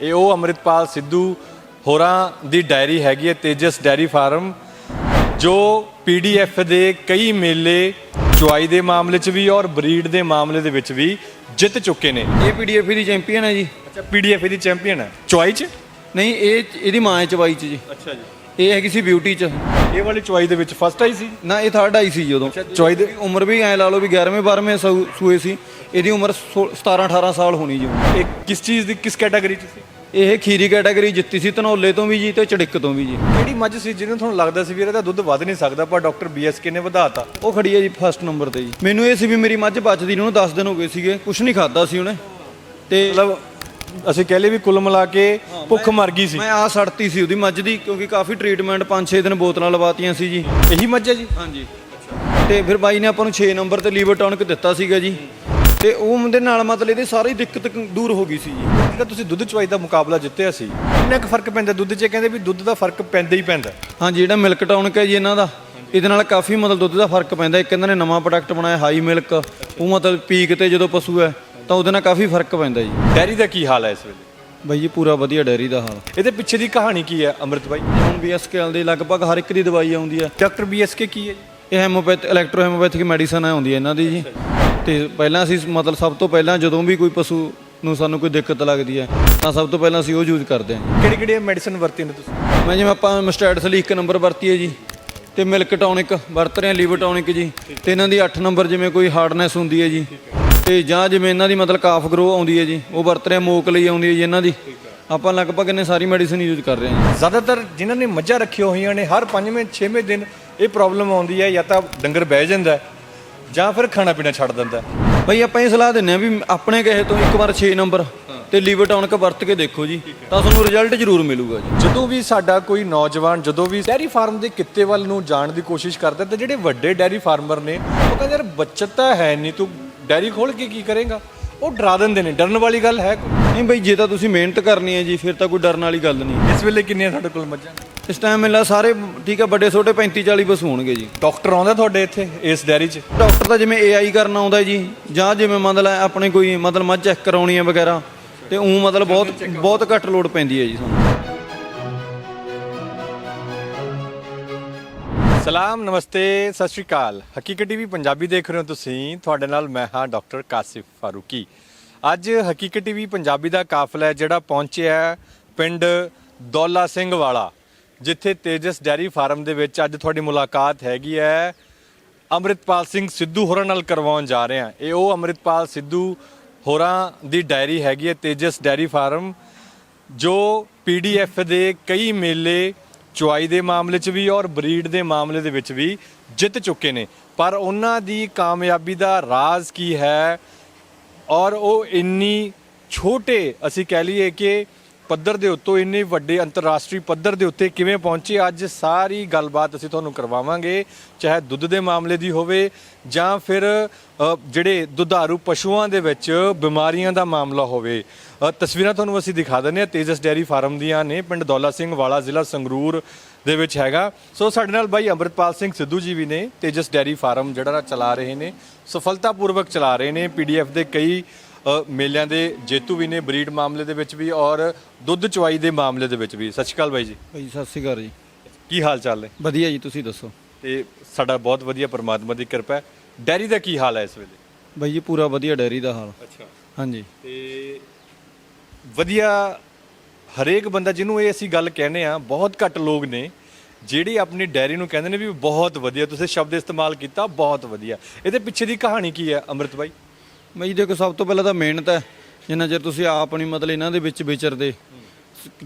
ਇਹ ਉਹ ਅੰਮ੍ਰਿਤਪਾਲ ਸਿੱਧੂ ਹੋਰਾਂ ਦੀ ਡਾਇਰੀ ਹੈਗੀ ਹੈ ਤੇਜਸ ਡਾਇਰੀ ਫਾਰਮ ਜੋ ਪੀਡੀਐਫ ਦੇ ਕਈ ਮੇਲੇ ਚੁਆਈ ਦੇ ਮਾਮਲੇ 'ਚ ਵੀ ਔਰ ਬਰੀਡ ਦੇ ਮਾਮਲੇ ਦੇ ਵਿੱਚ ਵੀ ਜਿੱਤ ਚੁੱਕੇ ਨੇ। ਇਹ ਪੀਡੀਐਫ ਦੀ ਚੈਂਪੀਅਨ ਹੈ ਜੀ। ਅੱਛਾ ਪੀਡੀਐਫ ਦੀ ਚੈਂਪੀਅਨ ਹੈ। ਚੁਆਈ 'ਚ? ਨਹੀਂ ਇਹ ਇਹਦੀ ਮਾਂ ਹੈ ਚਵਾਈ ਚ ਜੀ। ਅੱਛਾ ਜੀ। ਇਹ ਹੈਗੀ ਸੀ ਬਿਊਟੀ ਚ। ਇਹ ਵਾਲੀ ਚੁਆਈ ਦੇ ਵਿੱਚ ਫਸਟ ਆਈ ਸੀ? ਨਾ ਇਹ ਥਰਡ ਆਈ ਸੀ ਜਦੋਂ ਚੁਆਈ ਦੇ ਉਮਰ ਵੀ ਐ ਲਾ ਲਓ ਵੀ 11ਵੇਂ 12ਵੇਂ ਸੂ- ਸੂਏ ਸੀ। ਇਹਦੀ ਉਮਰ 17 18 ਸਾਲ ਹੋਣੀ ਜੀ ਇਹ ਕਿਸ ਚੀਜ਼ ਦੀ ਕਿਸ ਕੈਟਾਗਰੀ 'ਚ ਸੀ? ਇਹ ਖੀਰੀ ਕੈਟਾਗਰੀ ਜਿੱਤੀ ਸੀ ਧਨੌਲੇ ਤੋਂ ਵੀ ਜੀ ਤੇ ਚੜਿੱਕ ਤੋਂ ਵੀ ਜੀ। ਕਿਹੜੀ ਮੱਝ ਸੀ ਜਿਹਨੂੰ ਤੁਹਾਨੂੰ ਲੱਗਦਾ ਸੀ ਵੀ ਇਹਦਾ ਦੁੱਧ ਵੱਧ ਨਹੀਂ ਸਕਦਾ ਪਰ ਡਾਕਟਰ ਬੀਐਸਕੇ ਨੇ ਵਧਾਤਾ? ਉਹ ਖੜੀ ਹੈ ਜੀ ਫਸਟ ਨੰਬਰ ਤੇ ਜੀ। ਮੈਨੂੰ ਇਹ ਸੀ ਵੀ ਮੇਰੀ ਮੱਝ ਬਚਦੀ ਨੂੰ 10 ਦਿਨ ਹੋ ਗਏ ਸੀਗੇ। ਕੁਝ ਨਹੀਂ ਖਾਦਾ ਸੀ ਉਹਨੇ। ਤੇ ਮਤਲਬ ਅਸੀਂ ਕਹਿ ਲਈਏ ਵੀ ਕੁੱਲ ਮਿਲਾ ਕੇ ਭੁੱਖ ਮਰ ਗਈ ਸੀ। ਮੈਂ ਆ ਸੜਤੀ ਸੀ ਉਹਦੀ ਮੱਝ ਦੀ ਕਿਉਂਕਿ ਕਾਫੀ ਟ੍ਰੀਟਮੈਂਟ 5-6 ਦਿਨ ਬੋਤਲਾਂ ਲਵਾਤੀਆਂ ਸੀ ਜੀ। ਇਹੀ ਮੱਝ ਹੈ ਜੀ? ਹਾਂਜੀ। ਤੇ ਫਿਰ ਬਾਈ ਨੇ ਆਪਾਂ ਨੂੰ 6 ਨੰਬਰ ਤੇ ਲੀਵਰ ਟੌਨਿਕ ਦਿੱਤਾ ਸੀਗਾ ਜੀ। ਤੇ ਉਹ ਉਹਦੇ ਨਾਲ ਮਤਲਬ ਇਹਦੀ ਸਾਰੀ ਦਿੱਕਤ ਦੂਰ ਹੋ ਗਈ ਸੀ ਜੀ। ਜਿਹੜਾ ਤੁਸੀਂ ਦੁੱਧ ਚਵਾਈ ਦਾ ਮੁਕਾਬਲਾ ਜਿੱਤਿਆ ਸੀ। ਕਿੰਨਾ ਕੁ ਫ਼ਰਕ ਪੈਂਦਾ ਦੁੱਧ 'ਚ ਕਹਿੰਦੇ ਵੀ ਦੁੱਧ ਦਾ ਫ਼ਰਕ ਪੈਂਦਾ ਹੀ ਪੈਂਦਾ। ਹਾਂਜੀ ਜਿਹੜਾ ਮਿਲਕ ਟੌਨਿਕ ਹੈ ਜੀ ਇਹਨਾਂ ਦਾ ਇਹਦੇ ਨਾਲ ਕਾਫੀ ਮਤਲਬ ਦੁੱਧ ਦਾ ਫ਼ਰਕ ਪੈਂਦਾ। ਇੱਕ ਇਹਨਾਂ ਨੇ ਨਵਾਂ ਪ੍ਰੋਡਕਟ ਬਣਾਇਆ ਹਾਈ ਮਿਲਕ ਉਹ ਮਤਲਬ ਪੀਕ ਤੇ ਜਦੋਂ ਪਸ਼ੂ ਹੈ ਤਾਂ ਉਹਦੇ ਨਾਲ ਕਾਫੀ ਫ਼ਰਕ ਪੈਂਦਾ ਜੀ। ਡੈਰੀ ਦਾ ਕੀ ਹਾਲ ਹੈ ਇਸ ਵੇਲੇ? ਬਾਈ ਜੀ ਪੂਰਾ ਵਧੀਆ ਡੈਰੀ ਦਾ ਹਾਲ। ਇਹਦੇ ਪਿੱਛੇ ਦੀ ਕਹਾਣੀ ਕੀ ਹੈ ਅੰਮ੍ਰਿਤ ਭਾਈ ਹੁਣ ਬੀਐਸਕੇਐਲ ਦੀ ਲਗਭਗ ਹਰ ਇੱਕ ਦੀ ਦਵਾਈ ਆਉਂਦੀ ਹੈ। ਡਾਕਟਰ ਬੀਐਸਕੇ ਕੀ ਹੈ ਜੀ? ਇਹ ਹੈਮੋਪੈਥ ਇਲੈਕਟ੍ਰੋ ਹੈਮੋਪੈਥਿਕ ਮੈਡੀਸਨ ਆਉਂਦੀ ਹੈ ਇਹਨਾਂ ਦੀ ਜੀ। ਤੇ ਪਹਿਲਾਂ ਅਸੀਂ ਮਤਲਬ ਸਭ ਤੋਂ ਪਹਿਲਾਂ ਜਦੋਂ ਵੀ ਕੋਈ ਪਸ਼ੂ ਨੂੰ ਸਾਨੂੰ ਕੋਈ ਦਿੱਕਤ ਲੱਗਦੀ ਹੈ ਤਾਂ ਸਭ ਤੋਂ ਪਹਿਲਾਂ ਅਸੀਂ ਉਹ ਯੂਜ਼ ਕਰਦੇ ਹਾਂ। ਕਿਹੜੀ ਕਿਹੜੀ ਮੈਡੀਸਨ ਵਰਤੀ ਨੇ ਤੁਸੀਂ? ਮੈਂ ਜਿਵੇਂ ਆਪਾਂ ਮਸਟੈਡਸ ਲਈ ਇੱਕ ਨੰਬਰ ਵਰਤੀ ਹੈ ਜੀ ਤੇ ਮਿਲਕ ਟੌਨਿਕ ਵਰਤ ਰਹੇ ਹਾਂ ਲੀਵਰ ਟੌਨਿਕ ਜੀ ਤੇ ਇਹਨਾਂ ਦੀ 8 ਨੰਬਰ ਜਿਵੇਂ ਕੋਈ ਹਾਰਡਨੈਸ ਹੁੰਦੀ ਹੈ ਜੀ ਤੇ ਜਾਂ ਜਿਵੇਂ ਇਹਨਾਂ ਦੀ ਮਤਲਬ ਕਾਫ ਗਰੋ ਆਉਂਦੀ ਹੈ ਜੀ ਉਹ ਵਰਤ ਰਹੇ ਮੋਕ ਲਈ ਆਉਂਦੀ ਹੈ ਜੀ ਇਹਨਾਂ ਦੀ। ਆਪਾਂ ਲਗਭਗ ਇਹਨੇ ਸਾਰੀ ਮੈਡੀਸਨ ਯੂਜ਼ ਕਰ ਰਹੇ ਹਾਂ ਜ਼ਿਆਦਾਤਰ ਜਿਨ੍ਹਾਂ ਨੇ ਮੱਝਾਂ ਰੱਖੀਆਂ ਹੋਈਆਂ ਨੇ ਹਰ ਪੰਜਵੇਂ ਛੇਵੇਂ ਦਿਨ ਇਹ ਪ੍ਰੋਬਲਮ ਆਉਂਦੀ ਹੈ ਜਾਂ ਤਾਂ ਡੰਗਰ ਬਹਿ ਜਾਂਦਾ ਜਾਂ ਫਿਰ ਖਾਣਾ ਪੀਣਾ ਛੱਡ ਦਿੰਦਾ। ਬਈ ਆਪਾਂ ਇਹ ਸਲਾਹ ਦਿੰਨੇ ਆ ਵੀ ਆਪਣੇ ਕਹੇ ਤੋਂ ਇੱਕ ਵਾਰ 6 ਨੰਬਰ ਤੇ ਲੀਵਰ ਟੌਨਿਕ ਵਰਤ ਕੇ ਦੇਖੋ ਜੀ ਤਾਂ ਤੁਹਾਨੂੰ ਰਿਜ਼ਲਟ ਜ਼ਰੂਰ ਮਿਲੂਗਾ ਜੀ। ਜਦੋਂ ਵੀ ਸਾਡਾ ਕੋਈ ਨੌਜਵਾਨ ਜਦੋਂ ਵੀ ਡੈਰੀ ਫਾਰਮ ਦੇ ਕਿੱਤੇ ਵੱਲ ਨੂੰ ਜਾਣ ਦੀ ਕੋਸ਼ਿਸ਼ ਕਰਦਾ ਤਾਂ ਜਿਹੜੇ ਵੱਡੇ ਡੈਰੀ ਫਾਰਮਰ ਨੇ ਉਹ ਕਹਿੰਦੇ ਯਾਰ ਬੱਚਤ ਤਾਂ ਹੈ ਨਹੀਂ ਤੂੰ ਡੈਰੀ ਖੋਲ ਕੇ ਕੀ ਕਰੇਗਾ? ਉਹ ਡਰਾ ਦਿੰਦੇ ਨੇ ਡਰਨ ਵਾਲੀ ਗੱਲ ਹੈ ਕੋਈ? ਨਹੀਂ ਬਈ ਜੇ ਤਾਂ ਤੁਸੀਂ ਮਿਹਨਤ ਕਰਨੀ ਹੈ ਜੀ ਫਿਰ ਤਾਂ ਕੋਈ ਡਰਨ ਵਾਲੀ ਗੱਲ ਨਹੀਂ। ਇਸ ਵੇਲੇ ਕਿੰਨੀਆਂ ਸਾਡੇ ਕੋਲ ਮੱਝਾਂ ਇਸ ਟਾਈਮ ਮਿਲਾ ਸਾਰੇ ਠੀਕ ਆ ਵੱਡੇ ਛੋਟੇ 35 40 ਬਸ ਹੋਣਗੇ ਜੀ। ਡਾਕਟਰ ਆਉਂਦਾ ਤੁਹਾਡੇ ਇੱਥੇ ਇਸ ਡੈਰੀ 'ਚ? ਡਾਕਟਰ ਤਾਂ ਜਿਵੇਂ ਏਆਈ ਕਰਨ ਆਉਂਦਾ ਜੀ ਜਾਂ ਜਿਵੇਂ ਮਤਲਬ ਆਪਣੇ ਕੋਈ ਮਤਲਬ ਮੱਝ ਚੈੱਕ ਕਰਾਉਣੀ ਹੈ ਵਗੈਰਾ ਤੇ ਉਹ ਮਤਲਬ ਬਹੁਤ ਬਹੁਤ ਘੱਟ ਲੋਡ ਪੈਂਦੀ ਹੈ ਜੀ ਸਾਨੂੰ। ਸਲਾਮ, ਨਮਸਤੇ, ਸਤਿ ਸ਼੍ਰੀ ਅਕਾਲ। ਹਕੀਕਤ ਟੀਵੀ ਪੰਜਾਬੀ ਦੇਖ ਰਹੇ ਹੋ ਤੁਸੀਂ। ਤੁਹਾਡੇ ਨਾਲ ਮੈਂ ਹਾਂ ਡਾਕਟਰ ਕਾਸਿਫ ਫਾਰੂਕੀ। ਅੱਜ ਹਕੀਕਤ ਟੀਵੀ ਪੰਜਾਬੀ ਦਾ ਕਾਫਲਾ ਹੈ, ਜਿਹੜਾ ਪਹੁੰਚਿਆ ਪਿੰਡ ਦੌਲਾ ਸਿੰਘ ਵਾਲਾ, ਜਿੱਥੇ ਤੇਜਸ ਡੈਰੀ ਫਾਰਮ ਦੇ ਵਿੱਚ ਅੱਜ ਤੁਹਾਡੀ ਮੁਲਾਕਾਤ ਹੈਗੀ ਹੈ। ਅੰਮ੍ਰਿਤਪਾਲ ਸਿੰਘ ਸਿੱਧੂ ਹੋਰਾਂ ਨਾਲ ਕਰਵਾਉਣ ਜਾ ਰਹੇ ਹਾਂ। ਇਹ ਉਹ ਅੰਮ੍ਰਿਤਪਾਲ ਸਿੱਧੂ ਹੋਰਾਂ ਦੀ ਡਾਇਰੀ ਹੈਗੀ ਹੈ, ਤੇਜਸ ਡੈਰੀ ਫਾਰਮ, ਜੋ ਪੀਡੀਐਫ ਦੇ ਕਈ ਮੇਲੇ ਚੁਆਈ ਦੇ ਮਾਮਲੇ 'ਚ ਵੀ ਔਰ ਬਰੀਡ ਦੇ ਮਾਮਲੇ ਦੇ ਵਿੱਚ ਵੀ ਜਿੱਤ ਚੁੱਕੇ ਨੇ। ਪਰ ਉਹਨਾਂ ਦੀ ਕਾਮਯਾਬੀ ਦਾ ਰਾਜ਼ ਕੀ ਹੈ? ਔਰ ਉਹ ਇੰਨੀ ਛੋਟੇ, ਅਸੀਂ ਕਹਿ ਲਈਏ ਕਿ ਪੱਧਰ ਦੇ ਉੱਤੋਂ ਇੰਨੇ ਵੱਡੇ ਅੰਤਰਰਾਸ਼ਟਰੀ ਪੱਧਰ ਦੇ ਉੱਤੇ ਕਿਵੇਂ ਪਹੁੰਚੇ, ਅੱਜ ਸਾਰੀ ਗੱਲਬਾਤ ਅਸੀਂ ਤੁਹਾਨੂੰ ਕਰਵਾਵਾਂਗੇ, ਚਾਹੇ ਦੁੱਧ ਦੇ ਮਾਮਲੇ ਦੀ ਹੋਵੇ ਜਾਂ ਫਿਰ ਜਿਹੜੇ ਦੁਧਾਰੂ ਪਸ਼ੂਆਂ ਦੇ ਵਿੱਚ ਬਿਮਾਰੀਆਂ ਦਾ ਮਾਮਲਾ ਹੋਵੇ। ਤਸਵੀਰਾਂ ਤੁਹਾਨੂੰ ਅਸੀਂ ਦਿਖਾ ਦਿੰਦੇ ਹਾਂ। ਤੇਜਸ ਡੈਰੀ ਫਾਰਮ ਦੀਆਂ ਨੇ ਪਿੰਡ ਦੌਲਾ ਸਿੰਘ ਵਾਲਾ ਜ਼ਿਲ੍ਹਾ ਸੰਗਰੂਰ ਦੇ ਵਿੱਚ ਹੈਗਾ। ਸੋ ਸਾਡੇ ਨਾਲ ਬਾਈ ਅੰਮ੍ਰਿਤਪਾਲ ਸਿੰਘ ਸਿੱਧੂ ਜੀ ਵੀ ਨੇ ਤੇਜਸ ਡੈਰੀ ਫਾਰਮ ਜਿਹੜਾ ਚਲਾ ਰਹੇ ਨੇ ਸਫਲਤਾਪੂਰਵਕ ਚਲਾ ਰਹੇ ਨੇ। ਪੀਡੀਐਫ ਦੇ ਕਈ ਮੇਲਿਆਂ ਦੇ ਜੇਤੂ ਵੀ ਨੇ ਬਰੀਡ ਮਾਮਲੇ ਦੇ ਵਿੱਚ ਵੀ ਔਰ ਦੁੱਧ ਚਵਾਈ ਦੇ ਮਾਮਲੇ ਦੇ ਵਿੱਚ ਵੀ। ਸਤਿ ਸ਼੍ਰੀ ਅਕਾਲ ਬਾਈ ਜੀ। ਭਾਈ ਸਤਿ ਸ਼੍ਰੀ ਅਕਾਲ ਜੀ। ਕੀ ਹਾਲ ਚਾਲ ਹੈ ਵਧੀਆ ਜੀ ਤੁਸੀਂ ਦੱਸੋ? ਤੇ ਸਾਡਾ ਬਹੁਤ ਵਧੀਆ ਪਰਮਾਤਮਾ ਦੀ ਕਿਰਪਾ ਹੈ। ਡੈਰੀ ਦਾ ਕੀ ਹਾਲ ਹੈ ਇਸ ਵੇਲੇ? ਬਾਈ ਜੀ ਪੂਰਾ ਵਧੀਆ ਡੈਰੀ ਦਾ ਹਾਲ। ਅੱਛਾ। ਹਾਂਜੀ। ਤੇ ਵਧੀਆ ਹਰੇਕ ਬੰਦਾ ਜਿਹਨੂੰ ਇਹ ਅਸੀਂ ਗੱਲ ਕਹਿੰਦੇ ਆ ਬਹੁਤ ਘੱਟ ਲੋਕ ਨੇ ਜਿਹੜੀ ਆਪਣੀ ਡੈਰੀ ਨੂੰ ਕਹਿੰਦੇ ਨੇ ਵੀ ਬਹੁਤ ਵਧੀਆ ਤੁਸੀਂ ਸ਼ਬਦ ਇਸਤੇਮਾਲ ਕੀਤਾ ਬਹੁਤ ਵਧੀਆ। ਇਹਦੇ ਪਿੱਛੇ ਦੀ ਕਹਾਣੀ ਕੀ ਹੈ ਅੰਮ੍ਰਿਤ ਬਾਈ? ਬਾਈ ਜੀ ਦੇਖੋ ਸਭ ਤੋਂ ਪਹਿਲਾਂ ਤਾਂ ਮਿਹਨਤ ਹੈ। ਜਿੰਨਾ ਚਿਰ ਤੁਸੀਂ ਆਪ ਨਹੀਂ ਮਤਲਬ ਇਹਨਾਂ ਦੇ ਵਿੱਚ ਵਿਚਰਦੇ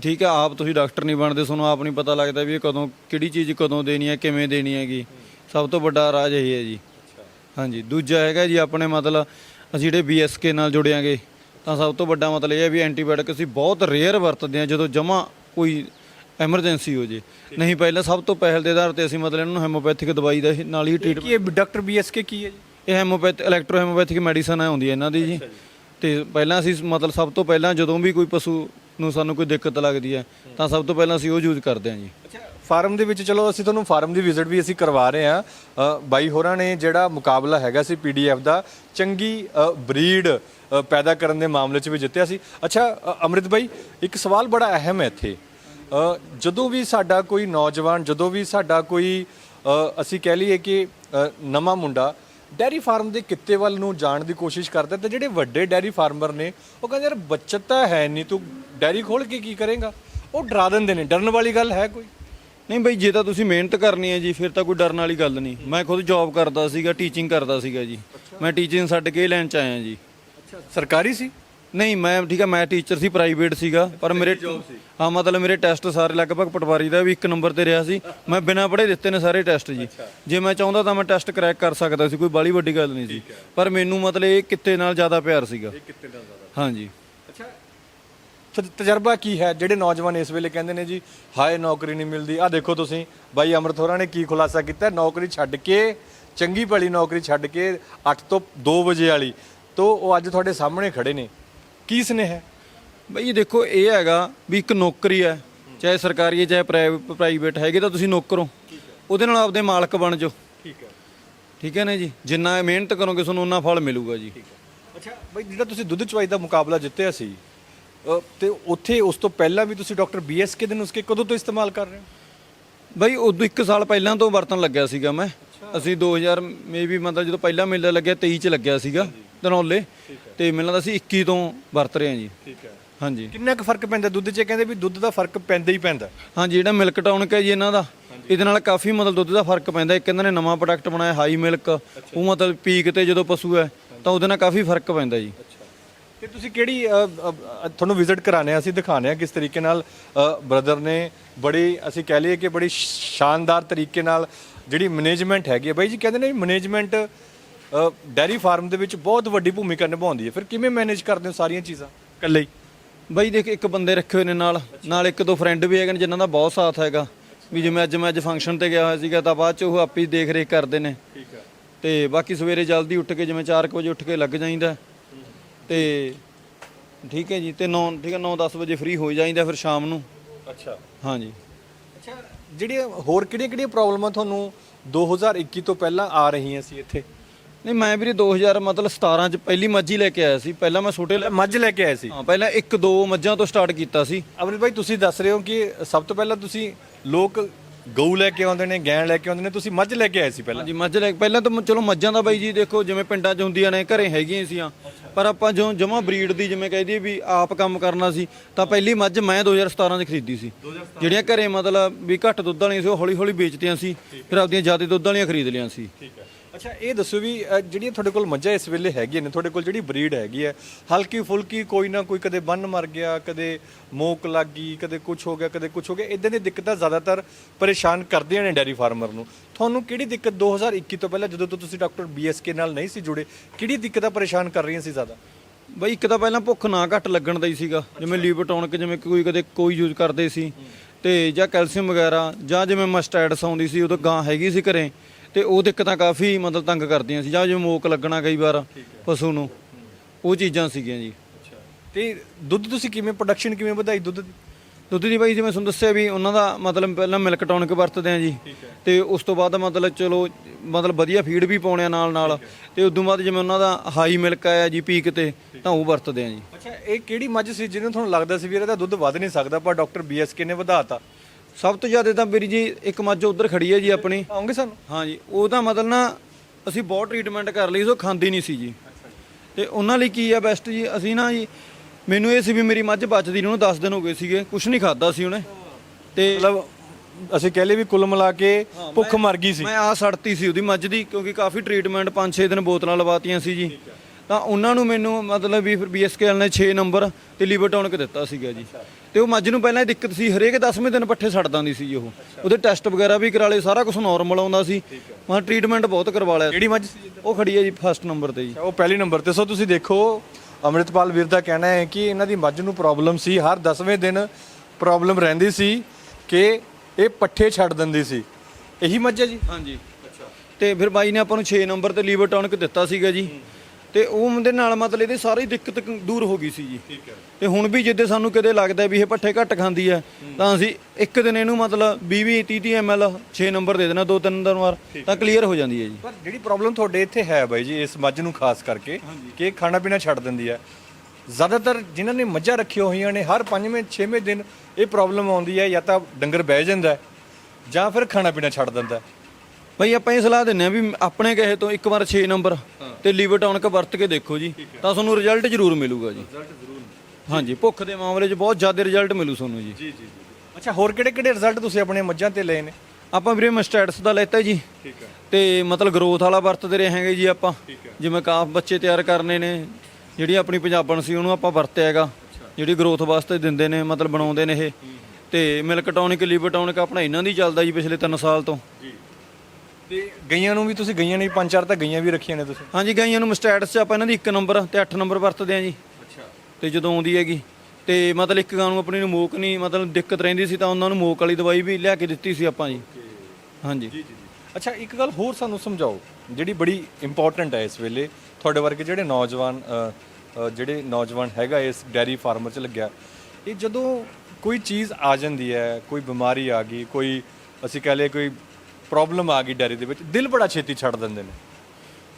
ਠੀਕ ਹੈ ਆਪ ਤੁਸੀਂ ਡਾਕਟਰ ਨਹੀਂ ਬਣਦੇ ਤੁਹਾਨੂੰ ਆਪ ਨਹੀਂ ਪਤਾ ਲੱਗਦਾ ਵੀ ਇਹ ਕਦੋਂ ਕਿਹੜੀ ਚੀਜ਼ ਕਦੋਂ ਦੇਣੀ ਹੈ ਕਿਵੇਂ ਦੇਣੀ ਹੈਗੀ। ਸਭ ਤੋਂ ਵੱਡਾ ਰਾਜ ਇਹ ਹੈ ਜੀ। ਹਾਂਜੀ ਦੂਜਾ ਹੈਗਾ ਜੀ ਆਪਣੇ ਮਤਲਬ ਅਸੀਂ ਜਿਹੜੇ ਬੀਐਸਕੇ ਨਾਲ ਜੁੜਿਆਂਗੇ ਤਾਂ ਸਭ ਤੋਂ ਵੱਡਾ ਮਤਲਬ ਇਹ ਹੈ ਵੀ ਐਂਟੀਬਾਇਓਟਿਕ ਅਸੀਂ ਬਹੁਤ ਰੇਅਰ ਵਰਤਦੇ ਹਾਂ ਜਦੋਂ ਜਮਾ ਕੋਈ ਐਮਰਜੈਂਸੀ ਹੋ ਜੇ। ਨਹੀਂ ਪਹਿਲਾਂ ਸਭ ਤੋਂ ਪਹਿਲ ਦੇ ਆਧਾਰ ਤੇ ਅਸੀਂ ਮਤਲਬ ਇਹਨਾਂ ਨੂੰ ਹੈਮੋਪੈਥਿਕ ਦਵਾਈ ਦਾ ਨਾਲ ਹੀ ਟ੍ਰੀਟ ਕੀ ਇਹ ਡਾਕਟਰ ਬੀਐਸਕੇ ਕੀ ਹੈ ਜੀ? ਇਹ ਹੈਮੋਪੈਥ ਇਲੈਕਟ੍ਰੋ ਹੈਮੋਪੈਥਿਕ ਮੈਡੀਸਨ ਆਉਂਦੀ ਹੈ ਇਹਨਾਂ ਦੀ ਜੀ। ਤੇ ਪਹਿਲਾਂ ਅਸੀਂ ਮਤਲਬ ਸਭ ਤੋਂ ਪਹਿਲਾਂ ਜਦੋਂ ਵੀ ਕੋਈ ਪਸ਼ੂ ਨੂੰ ਸਾਨੂੰ ਕੋਈ ਦਿੱਕਤ ਲੱਗਦੀ ਹੈ ਤਾਂ ਸਭ ਤੋਂ ਪਹਿਲਾਂ ਅਸੀਂ ਉਹ ਯੂਜ਼ ਕਰਦੇ ਹਾਂ ਜੀ। ਅੱਛਾ ਫਾਰਮ ਦੇ ਵਿੱਚ ਚਲੋ ਅਸੀਂ ਤੁਹਾਨੂੰ ਫਾਰਮ ਦੀ ਵਿਜ਼ਿਟ ਵੀ ਅਸੀਂ ਕਰਵਾ ਰਹੇ ਹਾਂ। ਬਾਈ ਹੋਰਾਂ ਨੇ ਜਿਹੜਾ ਮੁਕਾਬਲਾ ਹੈਗਾ ਸੀ ਪੀਡੀਐਫ ਦਾ ਚੰਗੀ ਬਰੀਡ ਪੈਦਾ ਕਰਨ ਦੇ ਮਾਮਲੇ 'ਚ ਵੀ ਜਿੱਤਿਆ ਸੀ। ਅੱਛਾ ਅ, ਅੰਮ੍ਰਿਤ ਬਾਈ ਇੱਕ ਸਵਾਲ ਬੜਾ ਅਹਿਮ ਹੈ ਇੱਥੇ। ਜਦੋਂ ਵੀ ਸਾਡਾ ਕੋਈ ਨੌਜਵਾਨ ਜਦੋਂ ਵੀ ਸਾਡਾ ਕੋਈ ਅਸੀਂ ਕਹਿ ਲਈਏ ਕਿ ਨਵਾਂ ਮੁੰਡਾ ਡੈਰੀ ਫਾਰਮ ਦੇ ਕਿੱਤੇ ਵੱਲ ਨੂੰ ਜਾਣ ਦੀ ਕੋਸ਼ਿਸ਼ ਕਰਦਾ ਤੇ ਜਿਹੜੇ ਵੱਡੇ ਡੈਰੀ ਫਾਰਮਰ ਨੇ ਉਹ ਕਹਿੰਦੇ ਯਾਰ ਬੱਚਤ ਤਾਂ ਹੈ ਨਹੀਂ ਤੂੰ ਡੈਰੀ ਖੋਲ ਕੇ ਕੀ ਕਰੇਗਾ? ਉਹ ਡਰਾ ਦਿੰਦੇ ਨੇ ਡਰਨ ਵਾਲੀ ਗੱਲ ਹੈ ਕੋਈ? ਨਹੀਂ ਬਈ ਜੇ ਤਾਂ ਤੁਸੀਂ ਮਿਹਨਤ ਕਰਨੀ ਹੈ ਜੀ ਫਿਰ ਤਾਂ ਕੋਈ ਡਰਨ ਵਾਲੀ ਗੱਲ ਨਹੀਂ। ਮੈਂ ਖੁਦ ਜੌਬ ਕਰਦਾ ਸੀਗਾ ਟੀਚਿੰਗ ਕਰਦਾ ਸੀਗਾ ਜੀ। ਮੈਂ ਟੀਚਿੰਗ ਛੱਡ ਕੇ ਲਾਈਨ ਚ ਆਇਆ ਜੀ। ਸਰਕਾਰੀ ਸੀ? ਨਹੀਂ ਮੈਂ ਠੀਕ ਹੈ ਮੈਂ ਟੀਚਰ ਸੀ ਪ੍ਰਾਈਵੇਟ ਸੀਗਾ। ਪਰ ਮੇਰੇ ਹਾਂ ਮਤਲਬ ਮੇਰੇ ਟੈਸਟ ਸਾਰੇ ਲਗਭਗ ਪਟਵਾਰੀ ਦਾ ਵੀ ਇੱਕ ਨੰਬਰ ਤੇ ਰਿਹਾ ਸੀ। ਮੈਂ ਬਿਨਾਂ ਪੜ੍ਹੇ ਦਿੱਤੇ ਨੇ ਸਾਰੇ ਟੈਸਟ ਜੀ। ਜੇ ਮੈਂ ਚਾਹੁੰਦਾ ਤਾਂ ਮੈਂ ਟੈਸਟ ਕਰੈਕ ਕਰ ਸਕਦਾ ਸੀ ਕੋਈ ਬਾਲੀ ਵੱਡੀ ਗੱਲ ਨਹੀਂ ਸੀ। ਪਰ ਮੈਨੂੰ ਮਤਲਬ ਇਹ ਕਿੱਤੇ ਨਾਲ ਜ਼ਿਆਦਾ ਪਿਆਰ ਸੀਗਾ। ਕਿੱਤੇ ਦਾ ਜ਼ਿਆਦਾ ਹਾਂਜੀ। ਤਜ- ਤਜਰਬਾ ਕੀ ਹੈ? ਜਿਹੜੇ ਨੌਜਵਾਨ ਇਸ ਵੇਲੇ ਕਹਿੰਦੇ ਨੇ ਜੀ ਹਾਏ ਨੌਕਰੀ ਨਹੀਂ ਮਿਲਦੀ। ਆ ਦੇਖੋ ਤੁਸੀਂ ਬਾਈ ਅਮਰਤ ਹੋਰਾਂ ਨੇ ਕੀ ਖੁਲਾਸਾ ਕੀਤਾ? ਨੌਕਰੀ ਛੱਡ ਕੇ ਚੰਗੀ ਭਲੀ ਨੌਕਰੀ ਛੱਡ ਕੇ 8 ਤੋਂ 2 ਵਜੇ ਵਾਲੀ ਤੋਂ ਉਹ ਅੱਜ ਤੁਹਾਡੇ ਸਾਹਮਣੇ ਖੜੇ ਨੇ। ਕੀ ਸਨੇਹ ਹੈ? ਬਈ ਦੇਖੋ ਇਹ ਹੈਗਾ ਵੀ ਇੱਕ ਨੌਕਰੀ ਹੈ। ਚਾਹੇ ਸਰਕਾਰੀ ਹੈ ਚਾਹੇ ਪ੍ਰਾਈਵ- ਪ੍ਰਾਈਵੇਟ ਹੈਗੇ ਤਾਂ ਤੁਸੀਂ ਨੌਕਰ ਹੋ। ਉਹਦੇ ਨਾਲ ਆਪਦੇ ਮਾਲਕ ਬਣ ਜਾਓ। ਠੀਕ ਹੈ। ਠੀਕ ਹੈ ਨਾ ਜੀ? ਜਿੰਨਾ ਮਿਹਨਤ ਕਰੋਗੇ ਤੁਹਾਨੂੰ ਉਨਾ ਫਲ ਮਿਲੂਗਾ ਜੀ। ਅੱਛਾ ਬਾਈ ਜਿਹੜਾ ਤੁਸੀਂ ਦੁੱਧ ਚਵਾਈ ਦਾ ਮੁਕਾਬਲਾ ਜਿੱਤਿਆ ਸੀ ਅ, ਤੇ ਉੱਥੇ ਉਸ ਤੋਂ ਪਹਿਲਾਂ ਵੀ ਤੁਸੀਂ ਡਾਕਟਰ ਬੀਐਸਕੇ ਦੇ ਨੁਸਖੇ ਕਦੋਂ ਤੋਂ ਇਸਤੇਮਾਲ ਕਰ ਰਹੇ ਹੋ? ਬਈ ਉਦੋਂ 1 ਸਾਲ ਪਹਿਲਾਂ ਤੋਂ ਵਰਤਣ ਲੱਗਿਆ ਸੀਗਾ ਮੈਂ। ਅਸੀਂ 2000 ਮੇਬੀ ਮਤਲਬ ਜਦੋਂ ਪਹਿਲਾ ਮੇਲਾ ਲੱਗਿਆ 23 ਚ ਲੱਗਿਆ ਸੀਗਾ ਧਨੌਲੇ। ਤੇ ਮੈਨੂੰ ਲੱਗਦਾ ਸੀ 21 ਤੋਂ ਵਰਤ ਰਹੇ ਹਾਂ ਜੀ। ਠੀਕ ਹੈ। ਹਾਂਜੀ। ਕਿੰਨਾ ਕੁ ਫ਼ਰਕ ਪੈਂਦਾ? ਦੁੱਧ 'ਚ ਕਹਿੰਦੇ ਵੀ ਦੁੱਧ ਦਾ ਫ਼ਰਕ ਪੈਂਦਾ ਹੀ ਪੈਂਦਾ। ਹਾਂਜੀ ਜਿਹੜਾ ਮਿਲਕ ਟਾਊਨਕ ਹੈ ਜੀ ਇਹਨਾਂ ਦਾ ਇਹਦੇ ਨਾਲ ਕਾਫੀ ਮਤਲਬ ਦੁੱਧ ਦਾ ਫ਼ਰਕ ਪੈਂਦਾ। ਇੱਕ ਇਹਨਾਂ ਨੇ ਨਵਾਂ ਪ੍ਰੋਡਕਟ ਬਣਾਇਆ ਹਾਈ ਮਿਲਕ ਉਹ ਮਤਲਬ ਪੀਕ ਤੇ ਜਦੋਂ ਪਸ਼ੂ ਹੈ ਤਾਂ ਉਹਦੇ ਨਾਲ ਕਾਫੀ ਫ਼ਰਕ ਪੈਂਦਾ ਜੀ। ਤੇ ਤੁਸੀਂ ਕਿਹੜੀ ਅ, ਅ, ਅ, ਤੁਹਾਨੂੰ ਵਿਜ਼ਿਟ ਕਰਾਣੇ ਆ ਅਸੀਂ ਦਿਖਾਣੇ ਆ ਕਿਸ ਤਰੀਕੇ ਨਾਲ ਬ੍ਰਦਰ ਨੇ ਬੜੀ ਅਸੀਂ ਕਹਿ ਲਈਏ ਕਿ ਬੜੀ ਸ਼ਾਨਦਾਰ ਤਰੀਕੇ ਨਾਲ ਜਿਹੜੀ ਮੈਨੇਜਮੈਂਟ ਹੈਗੀ ਹੈ ਬਾਈ ਜੀ ਕਹਿੰਦੇ ਨੇ ਮੈਨੇਜਮੈਂਟ ਡੈਰੀ ਫਾਰਮ ਦੇ ਵਿੱਚ ਬਹੁਤ ਵੱਡੀ ਭੂਮਿਕਾ ਨਿਭਾਉਂਦੀ ਹੈ। ਫਿਰ ਕਿਵੇਂ ਮੈਨੇਜ ਕਰਦੇ ਹੋ ਸਾਰੀਆਂ ਚੀਜ਼ਾਂ ਇਕੱਲੇ ਹੀ? ਬਈ ਦੇਖ ਇੱਕ ਬੰਦੇ ਰੱਖੇ ਹੋਏ ਨੇ ਨਾਲ ਨਾਲ ਇੱਕ ਦੋ ਫਰੈਂਡ ਵੀ ਹੈਗੇ ਨੇ ਜਿਨ੍ਹਾਂ ਦਾ ਬਹੁਤ ਸਾਥ ਹੈਗਾ। ਵੀ ਜਿਵੇਂ ਅੱਜ ਮੈਂ ਅੱਜ ਫੰਕਸ਼ਨ ਤੇ ਗਿਆ ਹੋਇਆ ਸੀਗਾ ਤਾਂ ਬਾਅਦ ਚ ਉਹ ਆਪੇ ਹੀ ਦੇਖ ਰੇਖ ਕਰਦੇ ਨੇ। ਠੀਕ ਹੈ। ਤੇ ਬਾਕੀ ਸਵੇਰੇ ਜਲਦੀ ਉੱਠ ਕੇ ਜਿਵੇਂ 4 ਵਜੇ ਉੱਠ ਕੇ ਲੱਗ ਜਾਈਦਾ। ਤੇ ਠੀਕ ਹੈ ਜੀ ਤੇ 9 ਠੀਕ ਹੈ 9-10 ਵਜੇ ਫ੍ਰੀ ਹੋ ਜਾਈਦਾ ਫਿਰ ਸ਼ਾਮ ਨੂੰ। ਅੱਛਾ। ਹਾਂਜੀ। ਅੱਛਾ ਜਿਹੜੀਆਂ ਹੋਰ ਕਿਹੜੀਆਂ ਕਿਹੜੀਆਂ ਪ੍ਰੋਬਲਮਾਂ ਤੁਹਾਨੂੰ 2021 ਤੋਂ ਪਹਿਲਾਂ ਆ ਰਹੀਆਂ ਸੀ ਇੱਥੇ? ਨਹੀਂ ਮੈਂ ਵੀਰੇ 2000 ਮਤਲਬ 17 ਚ ਪਹਿਲੀ ਮੱਝ ਹੀ ਲੈ ਕੇ ਆਇਆ ਸੀ। ਪਹਿਲਾਂ ਮੈਂ ਛੋਟੇ ਲੈ- ਮੱਝ ਲੈ ਕੇ ਆਏ ਸੀ? ਹਾਂ ਪਹਿਲਾਂ ਇੱਕ ਦੋ ਮੱਝਾਂ ਤੋਂ ਸਟਾਰਟ ਕੀਤਾ ਸੀ। ਅਮਰਿਤ ਭਾਈ ਤੁਸੀਂ ਦੱਸ ਰਹੇ ਹੋ ਕਿ ਸਭ ਤੋਂ ਪਹਿਲਾਂ ਤੁਸੀਂ ਲੋਕ ਗਊ ਲੈ ਕੇ ਆਉਂਦੇ ਨੇ ਗੈਣ ਲੈ ਕੇ ਆਉਂਦੇ ਨੇ ਤੁਸੀਂ ਮੱਝ ਲੈ ਕੇ ਆਏ ਸੀ ਪਹਿਲਾਂ? ਹਾਂਜੀ ਮੱਝ ਲੈ ਪਹਿਲਾਂ ਤਾਂ ਮ- ਚਲੋ ਮੱਝਾਂ ਦਾ ਬਾਈ ਜੀ ਦੇਖੋ ਜਿਵੇਂ ਪਿੰਡਾਂ 'ਚ ਹੁੰਦੀਆਂ ਨੇ ਘਰੇ ਹੈਗੀਆਂ ਸੀਆਂ ਪਰ ਆਪਾਂ ਜੋ ਜਮਾ ਬਰੀਡ ਦੀ ਜਿਵੇਂ ਕਹਿ ਦਈਏ ਵੀ ਆਪ ਕੰਮ ਕਰਨਾ ਸੀ ਤਾਂ ਪਹਿਲੀ ਮੱਝ ਮੈਂ 2017 'ਚ ਖਰੀਦੀ ਸੀ। ਜਿਹੜੀਆਂ ਘਰੇ ਮਤਲਬ ਵੀ ਘੱਟ ਦੁੱਧ ਵਾਲੀਆਂ ਸੀ ਉਹ ਹੌਲੀ ਹੌਲੀ ਵੇਚਤੀਆਂ ਸੀ ਫਿਰ ਆਪਦੀਆਂ ਜ਼ਿਆਦਾ ਦੁੱਧ ਵਾਲੀਆਂ ਖਰੀਦ ਲਿਆਂ ਸੀ। ਠੀਕ ਹੈ। ਅੱਛਾ ਇਹ ਦੱਸੋ ਵੀ ਅ, ਜਿਹੜੀਆਂ ਤੁਹਾਡੇ ਕੋਲ ਮੱਝਾਂ ਇਸ ਵੇਲੇ ਹੈਗੀਆਂ ਨੇ ਤੁਹਾਡੇ ਕੋਲ ਜਿਹੜੀ ਬਰੀਡ ਹੈਗੀ ਹੈ ਹਲਕੀ ਫੁਲਕੀ ਕੋਈ ਨਾ ਕੋਈ ਕਦੇ ਬੰਨ ਮਰ ਗਿਆ ਕਦੇ ਮੋਕ ਲੱਗ ਗਈ ਕਦੇ ਕੁਝ ਹੋ ਗਿਆ ਕਦੇ ਕੁਝ ਹੋ ਗਿਆ ਇਦਾਂ ਦੀਆਂ ਦਿੱਕਤਾਂ ਜ਼ਿਆਦਾਤਰ ਪਰੇਸ਼ਾਨ ਕਰਦੀਆਂ ਨੇ ਡੈਰੀ ਫਾਰਮਰ ਨੂੰ। ਤੁਹਾਨੂੰ ਕਿਹੜੀ ਦਿੱਕਤ 2021 ਤੋਂ ਪਹਿਲਾਂ ਜਦੋਂ ਤੋਂ ਤੁਸੀਂ ਡਾਕਟਰ ਬੀਐਸਕੇ ਨਾਲ ਨਹੀਂ ਸੀ ਜੁੜੇ ਕਿਹੜੀ ਦਿੱਕਤਾਂ ਪਰੇਸ਼ਾਨ ਕਰ ਰਹੀਆਂ ਸੀ ਜ਼ਿਆਦਾ? ਬਈ ਇੱਕ ਤਾਂ ਪਹਿਲਾਂ ਭੁੱਖ ਨਾ ਘੱਟ ਲੱਗਣ ਦਾ ਹੀ ਸੀਗਾ ਜਿਵੇਂ ਲੀਵਰਟੋਨਿਕ ਜਿਵੇਂ ਕੋਈ ਕਦੇ ਕੋਈ ਯੂਜ਼ ਕਰਦੇ ਸੀ ਤੇ ਜਾਂ ਕੈਲਸ਼ੀਅਮ ਵਗੈਰਾ ਜਾਂ ਜਿਵੇਂ ਮਸਟੈਡਸ ਆਉਂਦੀ ਸੀ ਉਦੋਂ ਗਾਂ ਹੈਗੀ ਸੀ ਘਰੇ ਤੇ ਉਹ ਦਿੱਕਤਾਂ ਕਾਫੀ ਮਤਲਬ ਤੰਗ ਕਰਦੀਆਂ ਸੀ। ਜਾਂ ਜਿਵੇਂ ਮੋਕ ਲੱਗਣਾ ਕਈ ਵਾਰ ਪਸ਼ੂ ਨੂੰ। ਉਹ ਚੀਜ਼ਾਂ ਸੀਗੀਆਂ ਜੀ। ਤੇ ਦੁੱਧ ਤੁਸੀਂ ਕਿਵੇਂ ਪ੍ਰੋਡਕਸ਼ਨ ਕਿਵੇਂ ਵਧਾਈ ਦੁੱਧ ਦੀ? ਦੁੱਧ ਦੀ ਬਾਈ ਜਿਵੇਂ ਤੁਹਾਨੂੰ ਦੱਸਿਆ ਵੀ ਉਹਨਾਂ ਦਾ ਮਤਲਬ ਪਹਿਲਾਂ ਮਿਲਕ ਟੌਨਿਕ ਵਰਤਦੇ ਆ ਜੀ। ਤੇ ਉਸ ਤੋਂ ਬਾਅਦ ਮਤਲਬ ਚਲੋ ਮਤਲਬ ਵਧੀਆ ਫੀਡ ਵੀ ਪਾਉਣੇ ਆ ਨਾਲ ਨਾਲ ਤੇ ਉਦੋਂ ਬਾਅਦ ਜਿਵੇਂ ਉਹਨਾਂ ਦਾ ਹਾਈ ਮਿਲਕ ਆਇਆ ਜੀ ਪੀਕ ਤੇ ਤਾਂ ਉਹ ਵਰਤਦੇ ਆ ਜੀ। ਅੱਛਾ ਇਹ ਕਿਹੜੀ ਮੱਝ ਸੀ ਜਿਹਨੂੰ ਤੁਹਾਨੂੰ ਲੱਗਦਾ ਸੀ ਵੀ ਇਹਦਾ ਦੁੱਧ ਵੱਧ ਨਹੀਂ ਸਕਦਾ ਪਰ ਡਾਕਟਰ ਬੀਐਸਕੇ ਨੇ ਵਧਾਤਾ ਸਭ ਤੋਂ ਜ਼ਿਆਦਾ ਤਾਂ ਵੀਰ ਜੀ ਇੱਕ ਮੱਝ ਉਧਰ ਖੜੀ ਹੈ ਜੀ ਆਪਣੀ। ਆਉਂਗੇ ਸਾਨੂੰ? ਹਾਂਜੀ ਉਹ ਤਾਂ ਮਤਲਬ ਨਾ ਅਸੀਂ ਬਹੁਤ ਟ੍ਰੀਟਮੈਂਟ ਕਰ ਲਈ ਸੀ ਉਹ ਖਾਂਦੀ ਨਹੀਂ ਸੀ ਜੀ। ਤੇ ਉਹਨਾਂ ਲਈ ਕੀ ਆ ਬੈਸਟ ਜੀ ਅਸੀਂ ਨਾ ਜੀ ਮੈਨੂੰ ਇਹ ਸੀ ਵੀ ਮੇਰੀ ਮੱਝ ਬਚਦੀ ਨੂੰ 10 ਦਿਨ ਹੋ ਗਏ ਸੀਗੇ ਕੁਝ ਨਹੀਂ ਖਾਦਾ ਸੀ ਉਹਨੇ। ਤੇ ਮਤਲਬ ਅਸੀਂ ਕਹਿ ਲਏ ਵੀ ਕੁੱਲ ਮਿਲਾ ਕੇ ਭੁੱਖ ਮਰ ਗਈ ਸੀ। ਮੈਂ ਆ ਸੜਤੀ ਸੀ ਉਹਦੀ ਮੱਝ ਦੀ ਕਿਉਂਕਿ ਕਾਫੀ ਟ੍ਰੀਟਮੈਂਟ 5-6 ਦਿਨ ਬੋਤਲਾਂ ਲਵਾਤੀਆਂ ਸੀ ਜੀ। ਤਾਂ ਉਹਨਾਂ ਨੂੰ ਮੈਨੂੰ ਮਤਲਬ ਵੀ ਫਿਰ ਬੀਐਸਕੇ ਨੇ 6 ਨੰਬਰ ਤੇ ਲੀਵਰ ਟੌਨਿਕ ਦਿੱਤਾ ਸੀਗਾ ਜੀ। ਤੇ ਉਹ ਮੱਝ ਨੂੰ ਪਹਿਲਾਂ ਹੀ ਦਿੱਕਤ ਸੀ ਹਰੇਕ 10ਵੇਂ ਦਿਨ ਪੱਠੇ ਛੱਡ ਦਿੰਦੀ ਸੀ ਜੀ ਉਹ। ਉਹਦੇ ਟੈਸਟ ਵਗੈਰਾ ਵੀ ਕਰਾ ਲਏ ਸਾਰਾ ਕੁਝ ਨਾਰਮਲ ਆਉਂਦਾ ਸੀ। ਮੈਂ ਟ੍ਰੀਟਮੈਂਟ ਬਹੁਤ ਕਰਵਾ ਲਿਆ। ਕਿਹੜੀ ਮੱਝ ਸੀ ਉਹ ਖੜੀ ਹੈ ਜੀ ਫਸਟ ਨੰਬਰ ਤੇ ਜੀ। ਉਹ ਪਹਿਲੇ ਨੰਬਰ ਤੇ। ਸੋ ਤੁਸੀਂ ਦੇਖੋ ਅੰਮ੍ਰਿਤਪਾਲ ਵੀਰ ਦਾ ਕਹਿਣਾ ਹੈ ਕਿ ਇਹਨਾਂ ਦੀ ਮੱਝ ਨੂੰ ਪ੍ਰੋਬਲਮ ਸੀ। ਹਰ 10ਵੇਂ ਦਿਨ ਪ੍ਰੋਬਲਮ ਰਹਿੰਦੀ ਸੀ ਕਿ ਇਹ ਪੱਠੇ ਛੱਡ ਦਿੰਦੀ ਸੀ। ਇਹੀ ਮੱਝ ਹੈ ਜੀ? ਹਾਂਜੀ। ਤੇ ਫਿਰ ਬਾਈ ਨੇ ਆਪਾਂ ਨੂੰ 6 ਨੰਬਰ ਤੇ ਲੀਵਰ ਟੌਨਿਕ ਦਿੱਤਾ ਸੀਗਾ ਜੀ। ਤੇ ਉਹ ਦੇ ਨਾਲ ਮਤਲਬ ਇਹਦੀ ਸਾਰੀ ਦਿੱਕਤ ਦੂਰ ਹੋ ਗਈ ਸੀ ਜੀ। ਠੀਕ ਹੈ। ਤੇ ਹੁਣ ਵੀ ਜਿੱਦੇ ਸਾਨੂੰ ਕਿਤੇ ਲੱਗਦਾ ਵੀ ਇਹ ਪੱਠੇ ਘੱਟ ਖਾਂਦੀ ਹੈ ਤਾਂ ਅਸੀਂ ਇੱਕ ਦਿਨ ਇਹਨੂੰ ਮਤਲਬ 20 20 30 30 ml 6 ਨੰਬਰ ਦੇ ਦੇਣਾ ਦੋ ਤਿੰਨ ਦਿਨ ਵਾਰ ਤਾਂ ਕਲੀਅਰ ਹੋ ਜਾਂਦੀ ਹੈ ਜੀ। ਪਰ ਜਿਹੜੀ ਪ੍ਰੋਬਲਮ ਤੁਹਾਡੇ ਇੱਥੇ ਹੈ ਬਾਈ ਜੀ ਇਸ ਮੱਝ ਨੂੰ ਖਾਸ ਕਰਕੇ ਕਿ ਇਹ ਖਾਣਾ ਪੀਣਾ ਛੱਡ ਦਿੰਦੀ ਹੈ। ਜ਼ਿਆਦਾਤਰ ਜਿਨ੍ਹਾਂ ਨੇ ਮੱਝਾਂ ਰੱਖੀਆਂ ਹੋਈਆਂ ਨੇ ਹਰ ਪੰਜਵੇਂ ਛੇਵੇਂ ਦਿਨ ਇਹ ਪ੍ਰੋਬਲਮ ਆਉਂਦੀ ਹੈ ਜਾਂ ਤਾਂ ਡੰਗਰ ਬਹਿ ਜਾਂਦਾ ਜਾਂ ਫਿਰ ਖਾਣਾ ਪੀਣਾ ਛੱਡ ਦਿੰਦਾ ਬਈ ਆਪਾਂ ਇਹ ਸਲਾਹ ਦਿੰਨੇ ਆ ਵੀ ਆਪਣੇ ਕਹੇ ਤੋਂ ਇੱਕ ਵਾਰ 6 ਨੰਬਰ ਤੇ ਲੀਵਰ ਟੌਨਕ ਵਰਤ ਕੇ ਦੇਖੋ ਜੀ ਤਾਂ ਤੁਹਾਨੂੰ ਰਿਜ਼ਲਟ ਜ਼ਰੂਰ ਮਿਲੂਗਾ ਜੀ। ਹਾਂਜੀ ਭੁੱਖ ਦੇ ਮਾਮਲੇ 'ਚ ਬਹੁਤ ਜ਼ਿਆਦਾ ਰਿਜ਼ਲਟ ਮਿਲੂ ਤੁਹਾਨੂੰ ਜੀ। ਜੀ ਜੀ ਅੱਛਾ ਹੋਰ ਕਿਹੜੇ ਕਿਹੜੇ ਰਿਜ਼ਲਟ ਤੁਸੀਂ ਆਪਣੀਆਂ ਮੱਝਾਂ ਤੇ ਲਏ ਨੇ? ਆਪਾਂ ਵੀਰੇ ਮਸਟੈਟਸ ਦਾ ਲੈਤਾ ਜੀ। ਠੀਕ ਹੈ। ਤੇ ਮਤਲਬ ਗਰੋਥ ਵਾਲਾ ਵਰਤਦੇ ਰਹੇ ਹੈਗੇ ਜੀ ਆਪਾਂ। ਜਿਵੇਂ ਕਾਫ ਬੱਚੇ ਤਿਆਰ ਕਰਨੇ ਨੇ ਜਿਹੜੀ ਆਪਣੀ ਪੰਜਾਬਣ ਸੀ ਉਹਨੂੰ ਆਪਾਂ ਵਰਤਿਆ ਹੈਗਾ। ਜਿਹੜੀ ਗਰੋਥ ਵਾਸਤੇ ਦਿੰਦੇ ਨੇ ਮਤਲਬ ਬਣਾਉਂਦੇ ਨੇ ਇਹ। ਤੇ ਮਿਲਕ ਟੌਨਿਕ ਲੀਵਰ ਟੌਨਿਕ ਆਪਣਾ ਇਹਨਾਂ ਦੀ ਚੱਲਦਾ ਜੀ ਪਿਛਲੇ 3 ਸਾਲ ਤੋਂ। ਜੀ। ਤੇ ਗਈਆਂ ਨੂੰ ਵੀ ਤੁਸੀਂ ਗਈਆਂ ਨਹੀਂ ਪੰਜ ਚਾਰ ਤਾਂ ਗਈਆਂ ਵੀ ਰੱਖੀਆਂ ਨੇ ਤੁਸੀਂ? ਹਾਂਜੀ ਗਾਈਆਂ ਨੂੰ ਮਸਟੈਟਸ 'ਚ ਆਪਾਂ ਇਹਨਾਂ ਦੀ 1 ਨੰਬਰ ਤੇ 8 ਨੰਬਰ ਵਰਤਦੇ ਆ ਜੀ। ਅੱਛਾ। ਤੇ ਜਦੋਂ ਆਉਂਦੀ ਹੈਗੀ ਤੇ ਮਤਲਬ ਇੱਕ ਗਾਂ ਨੂੰ ਆਪਣੀ ਨੂੰ ਮੋਕ ਨਹੀਂ ਮਤਲਬ ਦਿੱਕਤ ਰਹਿੰਦੀ ਸੀ ਤਾਂ ਉਹਨਾਂ ਨੂੰ ਮੋਕ ਵਾਲੀ ਦਵਾਈ ਵੀ ਲਿਆ ਕੇ ਦਿੱਤੀ ਸੀ ਆਪਾਂ ਜੀ। ਹਾਂਜੀ। ਜੀ ਜੀ ਜੀ। ਅੱਛਾ ਇੱਕ ਗੱਲ ਹੋਰ ਸਾਨੂੰ ਸਮਝਾਓ ਜਿਹੜੀ ਬੜੀ ਇੰਪੋਰਟੈਂਟ ਹੈ ਇਸ ਵੇਲੇ ਤੁਹਾਡੇ ਵਰਗੇ ਜਿਹੜੇ ਨੌਜਵਾਨ ਅ, ਅ, ਜਿਹੜੇ ਨੌਜਵਾਨ ਹੈਗਾ ਇਸ ਡੈਰੀ ਫਾਰਮਰ 'ਚ ਲੱਗਿਆ ਇਹ ਜਦੋਂ ਕੋਈ ਚੀਜ਼ ਆ ਜਾਂਦੀ ਹੈ ਕੋਈ ਬਿਮਾਰੀ ਆ ਗਈ ਕੋਈ ਅਸੀਂ ਕਹ ਲਈਏ ਕੋਈ ਪ੍ਰੋਬਲਮ ਆ ਗਈ ਡੈਰੀ ਦੇ ਵਿੱਚ। ਦਿਲ ਬੜਾ ਛੇਤੀ ਛੱਡ ਦਿੰਦੇ ਨੇ।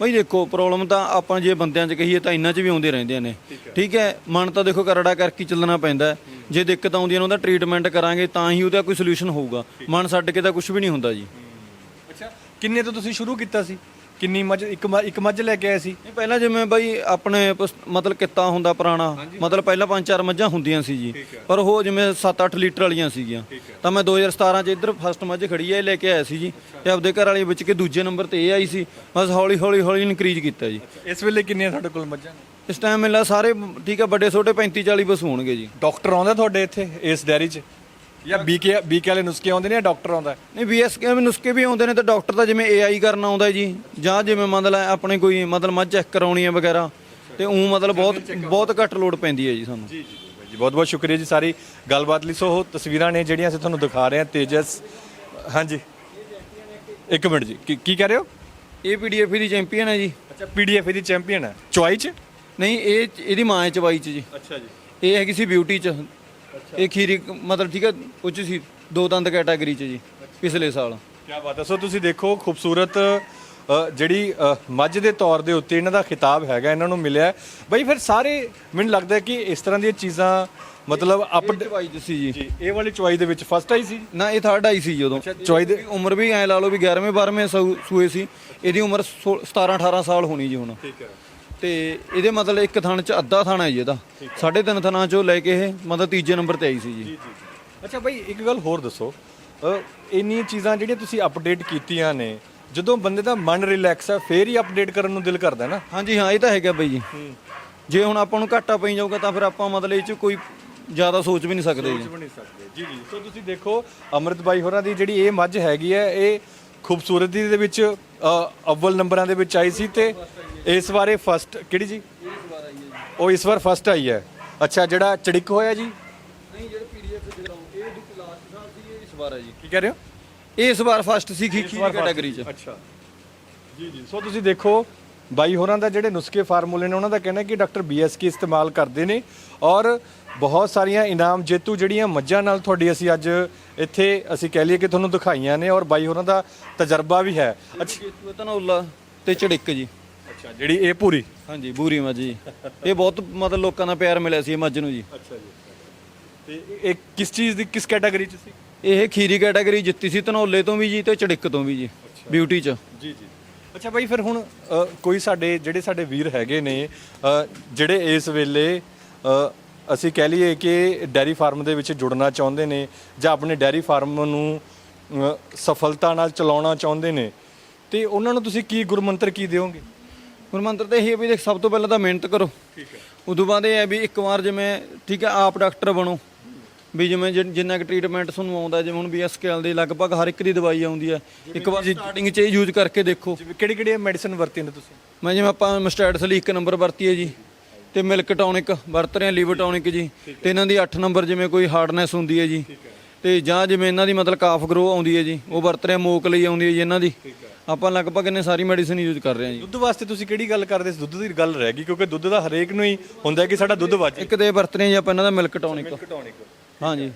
ਬਈ ਦੇਖੋ ਪ੍ਰੋਬਲਮ ਤਾਂ ਆਪਾਂ ਜੇ ਬੰਦਿਆਂ 'ਚ ਕਹੀਏ ਤਾਂ ਇੰਨਾਂ 'ਚ ਵੀ ਆਉਂਦੇ ਰਹਿੰਦੇ ਨੇ। ਠੀਕ ਹੈ। ਮਨ ਤਾਂ ਦੇਖੋ ਕਰੜਾ ਕਰਕੇ ਚੱਲਣਾ ਪੈਂਦਾ। ਜੇ ਦਿੱਕਤ ਆਉਂਦੀ ਹੈ ਉਹਦਾ ਟ੍ਰੀਟਮੈਂਟ ਕਰਾਂਗੇ ਤਾਂ ਹੀ ਉਹਦਾ ਕੋਈ ਸੋਲੂਸ਼ਨ ਹੋਊਗਾ। ਮਨ ਛੱਡ ਕੇ ਤਾਂ ਕੁਝ ਵੀ ਨਹੀਂ ਹੁੰਦਾ ਜੀ। ਅੱਛਾ ਕਿੰਨੇ ਤੋਂ ਤੁਸੀਂ ਸ਼ੁਰੂ ਕੀਤਾ ਸੀ? ਕਿੰਨੀ ਮੱਝ ਇੱਕ ਮ- ਇੱਕ ਮੱਝ ਲੈ ਕੇ ਆਏ ਸੀ? ਨਹੀਂ ਪਹਿਲਾਂ ਜਿਵੇਂ ਬਾਈ ਆਪਣੇ ਪਸ- ਮਤਲਬ ਕਿੱਤਾ ਹੁੰਦਾ ਪੁਰਾਣਾ ਮਤਲਬ ਪਹਿਲਾਂ ਪੰਜ ਚਾਰ ਮੱਝਾਂ ਹੁੰਦੀਆਂ ਸੀ ਜੀ। ਪਰ ਉਹ ਜਿਵੇਂ 7-8 ਲੀਟਰ ਵਾਲੀਆਂ ਸੀਗੀਆਂ। ਤਾਂ ਮੈਂ 2017 ਚ ਇੱਧਰ ਫਸਟ ਮੱਝ ਖੜੀ ਹੈ ਇਹ ਲੈ ਕੇ ਆਇਆ ਸੀ ਜੀ। ਤੇ ਆਪਦੇ ਘਰ ਵਾਲੀ ਵਿੱਚ ਕੇ ਦੂਜੇ ਨੰਬਰ ਤੇ ਇਹ ਆਈ ਸੀ। ਬਸ ਹੌਲੀ ਹੌਲੀ ਹੌਲੀ ਇਨਕਰੀਜ਼ ਕੀਤਾ ਜੀ। ਇਸ ਵੇਲੇ ਕਿੰਨੀਆਂ ਤੁਹਾਡੇ ਕੋਲ ਮੱਝਾਂ ਨੇ? ਇਸ ਟਾਈਮ ਮਿਲਦਾ ਸਾਰੇ ਠੀਕ ਆ ਵੱਡੇ ਛੋਟੇ 35 40 ਬਸ ਹੋਣਗੇ ਜੀ। ਡਾਕਟਰ ਆਉਂਦਾ ਤੁਹਾਡੇ ਇੱਥੇ ਇਸ ਡੈਰੀ 'ਚ? ਜਾਂ ਬੀਕੇ ਬੀਕੇ ਵਾਲੇ ਨੁਸਖੇ ਆਉਂਦੇ ਨੇ ਜਾਂ ਡਾਕਟਰ ਆਉਂਦਾ? ਹੈ? ਨਹੀਂ ਬੀਐਸਕੇ ਵੀ ਨੁਸਖੇ ਵੀ ਆਉਂਦੇ ਨੇ ਤੇ ਡਾਕਟਰ ਦਾ ਜਿਵੇਂ ਏਆਈ ਕਰਨਾ ਆਉਂਦਾ ਜੀ। ਜਾਂ ਜਿਵੇਂ ਮਤਲਬ ਆਪਣੇ ਕੋਈ ਮਤਲਬ ਮੱਝ ਚੈੱਕ ਕਰਾਉਣੀ ਹੈ ਵਗੈਰਾ ਤੇ ਉਹ ਮਤਲਬ ਬਹੁਤ ਬਹੁਤ ਘੱਟ ਲੋਡ ਪੈਂਦੀ ਹੈ ਜੀ ਸਾਨੂੰ। ਜੀ ਜੀ ਜੀ। ਬਹੁਤ ਬਹੁਤ ਸ਼ੁਕਰੀਆ ਜੀ ਸਾਰੀ ਗੱਲਬਾਤ ਲਈ। ਸੋ ਉਹ ਤਸਵੀਰਾਂ ਨੇ ਜਿਹੜੀਆਂ ਅਸੀਂ ਤੁਹਾਨੂੰ ਦਿਖਾ ਰਹੇ ਹਾਂ ਤੇਜਸ। ਹਾਂਜੀ। ਇੱਕ ਮਿੰਟ ਜੀ। ਕੀ ਕੀ ਕਹਿ ਰਹੇ ਹੋ? ਇਹ ਪੀਡੀਐਫ ਦੀ ਚੈਂਪੀਅਨ ਹੈ ਜੀ। ਅੱਛਾ ਪੀਡੀਐਫ ਦੀ ਚੈਂਪੀਅਨ ਹੈ। ਚੁਆਈ ਚ? ਨਹੀਂ ਇਹ ਇਹਦੀ ਮਾਂ ਹੈ ਚਵਾਈ ਚ ਜੀ। ਅੱਛਾ ਜੀ। ਇਹ ਹੈਗੀ ਸੀ ਬਿਊਟੀ ਚ। ਇਹ ਖੀਰੀ ਮਤਲਬ ਠੀਕ ਹੈ ਉਹ 'ਚ ਸੀ ਦੋ ਦੰਦ ਕੈਟਾਗਰੀ ਚ ਜੀ ਪਿਛਲੇ ਸਾਲ। ਕੀ ਬਾਤ ਹੈ। ਸੋ ਤੁਸੀਂ ਦੇਖੋ ਖੂਬਸੂਰਤ ਅ, ਜਿਹੜੀ ਅ, ਮੱਝ ਦੇ ਤੌਰ ਦੇ ਉੱਤੇ ਇਹਨਾਂ ਦਾ ਖਿਤਾਬ ਹੈਗਾ ਇਹਨਾਂ ਨੂੰ ਮਿਲਿਆ ਹੈ। ਬਈ ਫਿਰ ਸਾਰੇ ਮੈਨੂੰ ਲੱਗਦਾ ਹੈ ਕਿ ਇਸ ਤਰ੍ਹਾਂ ਦੀਆਂ ਚੀਜ਼ਾਂ ਮਤਲਬ ਅਪ ਚਵਾਈ ਚ ਸੀ ਜੀ। ਜੀ ਇਹ ਵਾਲੀ ਚੁਆਈ ਦੇ ਵਿੱਚ ਫਸਟ ਆਈ ਸੀ? ਨਾ ਇਹ ਥਰਡ ਆਈ ਸੀ ਜਦੋਂ। ਚੁਆਈ ਦੇ ਉਮਰ ਵੀ ਐ ਲਾ ਲਓ ਵੀ 11ਵੇਂ 12ਵੇਂ ਸੂ- ਸੂਏ ਸੀ। ਇਹਦੀ ਉਮਰ 17 18 ਸਾਲ ਹੋਣੀ ਜੀ ਹੁਣ। ਠੀਕ ਹੈ। ਤੇ ਇਹਦੇ ਮਤਲਬ ਇੱਕ ਥਣ ਚ ਅੱਧਾ ਥਣ ਹੈ ਜੀ ਇਹਦਾ। ਸਾਢੇ ਤਿੰਨ ਥਣਾਂ ਚੋਂ ਲੈ ਕੇ ਇਹ ਮਤਲਬ ਤੀਜੇ ਨੰਬਰ ਤੇ ਆਈ ਸੀ ਜੀ। ਅੱਛਾ ਭਾਈ ਇੱਕ ਗੱਲ ਹੋਰ ਦੱਸੋ। ਇੰਨੀਆਂ ਚੀਜ਼ਾਂ ਜਿਹੜੀਆਂ ਤੁਸੀਂ ਅਪਡੇਟ ਕੀਤੀਆਂ ਨੇ ਜਦੋਂ ਬੰਦੇ ਦਾ ਮਨ ਰਿਲੈਕਸ ਹੈ ਫੇਰ ਹੀ ਅਪਡੇਟ ਕਰਨ ਨੂੰ ਦਿਲ ਕਰਦਾ ਨਾ। ਹਾਂਜੀ ਹਾਂ ਇਹ ਤਾਂ ਹੈਗਾ ਬਾਈ ਜੀ। ਜੇ ਹੁਣ ਆਪਾਂ ਨੂੰ ਘਾਟਾ ਪਈ ਜਾਊਗਾ ਤਾਂ ਫਿਰ ਆਪਾਂ ਮਤਲਬ ਇਹ ਚ ਕੋਈ ਜ਼ਿਆਦਾ ਸੋਚ ਵੀ ਨਹੀਂ ਸਕਦੇ ਜੀ। ਨਹੀਂ ਸਕਦੇ। ਜੀ ਜੀ। ਸੋ ਤੁਸੀਂ ਦੇਖੋ ਅਮਰਿਤ ਬਾਈ ਹੋਰਾਂ ਦੀ ਜਿਹੜੀ ਇਹ ਮੱਝ ਹੈਗੀ ਹੈ ਇਹ ਖੂਬਸੂਰਤੀ ਦੇ ਵਿੱਚ ਅ, ਅਵਲ ਨੰਬਰਾਂ ਦੇ ਵਿੱਚ ਆਈ ਸੀ ਤੇ ਇਸ ਵਾਰੇ ਫਸਟ ਕਿਹੜੀ ਜੀ? ਉਹ ਇਸ ਵਾਰ ਫਸਟ ਆਈ ਹੈ। ਅੱਛਾ ਜਿਹੜਾ ਚੜਿੱਕ ਹੋਇਆ ਜੀ? ਨਹੀਂ ਜਿਹੜੇ ਪੀਡੀਐਫ ਲਾਉਂ ਇਹ ਲਾਸਟ ਸਾਲ ਸੀ ਇਹ ਇਸ ਵਾਰ ਹੈ ਜੀ। ਕੀ ਕਹਿ ਰਹੇ ਹੋ? ਇਸ ਵਾਰ ਫਸਟ ਸੀ ਖੀਖੀ ਦੀ ਕੈਟਾਗਰੀ ਚ। ਅੱਛਾ। ਜੀ ਜੀ। ਸੋ ਤੁਸੀਂ ਦੇਖੋ ਬਾਈ ਹੋਰਾਂ ਦਾ ਜਿਹੜੇ ਨੁਸਖੇ ਫਾਰਮੂਲੇ ਨੇ ਉਹਨਾਂ ਦਾ ਕਹਿਣਾ ਕਿ ਡਾਕਟਰ ਬੀਐਸਕੇ ਇਸਤੇਮਾਲ ਕਰਦੇ ਨੇ ਔਰ ਬਹੁਤ ਸਾਰੀਆਂ ਇਨਾਮ ਜੇਤੂ ਜਿਹੜੀਆਂ ਮੱਝਾਂ ਨਾਲ ਤੁਹਾਡੀ ਅਸੀਂ ਅੱਜ ਇੱਥੇ ਅਸੀਂ ਕਹਿ ਲਈਏ ਕਿ ਤੁਹਾਨੂੰ ਦਿਖਾਈਆਂ ਨੇ ਔਰ ਬਾਈ ਹੋਰਾਂ ਦਾ ਤਜਰਬਾ ਵੀ ਹੈ। ਅੱਛਾ। ਧਨੌਲਾ ਤੇ ਜੀ। ਅੱਛਾ ਜਿਹੜੀ ਇਹ ਪੂਰੀ? ਹਾਂਜੀ ਬੂਰੀ ਮੱਝ ਜੀ। ਇਹ ਬਹੁਤ ਮਤਲਬ ਲੋਕਾਂ ਦਾ ਪਿਆਰ ਮਿਲਿਆ ਸੀ ਇਹ ਮੱਝ ਨੂੰ ਜੀ। ਅੱਛਾ ਜੀ। ਤੇ ਇਹ ਕਿਸ ਚੀਜ਼ ਦੀ ਕਿਸ ਕੈਟਾਗਰੀ ਚ ਸੀ? ਇਹ ਖੀਰੀ ਕੈਟਾਗਰੀ ਜਿੱਤੀ ਸੀ ਧਨੌਲੇ ਤੋਂ ਵੀ ਜੀ ਤੇ ਚੜਿੱਕ ਤੋਂ ਵੀ ਜੀ ਬਿਊਟੀ ਚ। ਜੀ ਜੀ। ਅੱਛਾ ਬਾਈ ਫਿਰ ਹੁਣ ਅ, ਕੋਈ ਸਾਡੇ ਜਿਹੜੇ ਸਾਡੇ ਵੀਰ ਹੈਗੇ ਨੇ ਅ, ਜਿਹੜੇ ਇਸ ਵੇਲੇ ਅ, ਅਸੀਂ ਕਹਿ ਲਈਏ ਕਿ ਡੈਰੀ ਫਾਰਮ ਦੇ ਵਿੱਚ ਜੁੜਨਾ ਚਾਹੁੰਦੇ ਨੇ ਜਾਂ ਆਪਣੇ ਡੈਰੀ ਫਾਰਮ ਨੂੰ ਅ, ਸਫਲਤਾ ਨਾਲ ਚਲਾਉਣਾ ਚਾਹੁੰਦੇ ਨੇ ਤੇ ਉਹਨਾਂ ਨੂੰ ਤੁਸੀਂ ਕੀ ਗੁਰਮੰਤਰ ਕੀ ਦਿਓਗੇ? ਗੁਰਮੰਤਰ ਤਾਂ ਇਹ ਵੀ ਦੇਖ ਸਭ ਤੋਂ ਪਹਿਲਾਂ ਤਾਂ ਮਿਹਨਤ ਕਰੋ। ਠੀਕ ਹੈ। ਉਦੋਂ ਬਾਅਦ ਇਹ ਹੈ ਵੀ ਇੱਕ ਵਾਰ ਜਿਵੇਂ ਠੀਕ ਹੈ ਆਪ ਡਾਕਟਰ ਬਣੋ। ਵੀ ਜਿਵੇਂ ਜਿਨ- ਜਿੰਨਾ ਕਿ ਟ੍ਰੀਟਮੈਂਟ ਤੁਹਾਨੂੰ ਆਉਂਦਾ ਜਿਵੇਂ ਹੁਣ ਬੀਐਸਕੇਐਲ ਦੀ ਲਗਭਗ ਹਰ ਇੱਕ ਦੀ ਦਵਾਈ ਆਉਂਦੀ ਹੈ। ਇੱਕ ਵਾਰ ਸਟਾਰਟਿੰਗ 'ਚ ਇਹ ਯੂਜ਼ ਕਰਕੇ ਦੇਖੋ। ਕਿਹੜੀ ਕਿਹੜੀ ਮੈਡੀਸਨ ਵਰਤੀ ਨੇ ਤੁਸੀਂ? ਮੈਂ ਜਿਵੇਂ ਆਪਾਂ ਮਸਟੈਟਸ ਲਈ ਇੱਕ ਨੰਬਰ ਵਰਤੀ ਹੈ ਜੀ ਤੇ ਮਿਲਕ ਟੌਨਿਕ ਵਰਤ ਰਹੇ ਹਾਂ ਲੀਵਰ ਟੌਨਿਕ ਜੀ ਤੇ ਇਹਨਾਂ ਦੀ 8 ਨੰਬਰ ਜਿਵੇਂ ਕੋਈ ਹਾਰਡਨੈਸ ਹੁੰਦੀ ਹੈ ਜੀ ਤੇ ਜਾਂ ਜਿਵੇਂ ਇਹਨਾਂ ਦੀ ਮਤਲਬ ਕਾਫ ਗਰੋ ਆਉਂਦੀ ਹੈ ਜੀ ਉਹ ਵਰਤ ਰਹੇ ਮੋਕ ਲਈ ਆਉਂਦੀ ਹੈ ਜੀ ਇਹਨਾਂ ਦੀ। ਆਪਾਂ ਲਗਭਗ ਇਹਨੇ ਸਾਰੀ ਮੈਡੀਸਿਨ ਯੂਜ਼ ਕਰ ਰਹੇ ਹਾਂ ਜੀ। ਦੁੱਧ ਵਾਸਤੇ ਤੁਸੀਂ ਕਿਹੜੀ ਗੱਲ ਕਰਦੇ ਸੀ? ਦੁੱਧ ਦੀ ਗੱਲ ਰਹਿ ਗਈ ਕਿਉਂਕਿ ਦੁੱਧ ਦਾ ਹਰੇਕ ਨੂੰ ਹੀ ਹੁੰਦਾ ਕਿ ਸਾਡਾ ਦੁੱਧ ਵੱਜ ਇੱਕ ਤੇ ਵਰਤ ਰਹੇ ਹਾਂ ਜੀ ਆਪਾਂ ਇਹਨਾਂ ਦਾ ਮਿਲਕ ਟੌਨਿਕ ਟੌਨਿਕ ਹਾਂਜੀ।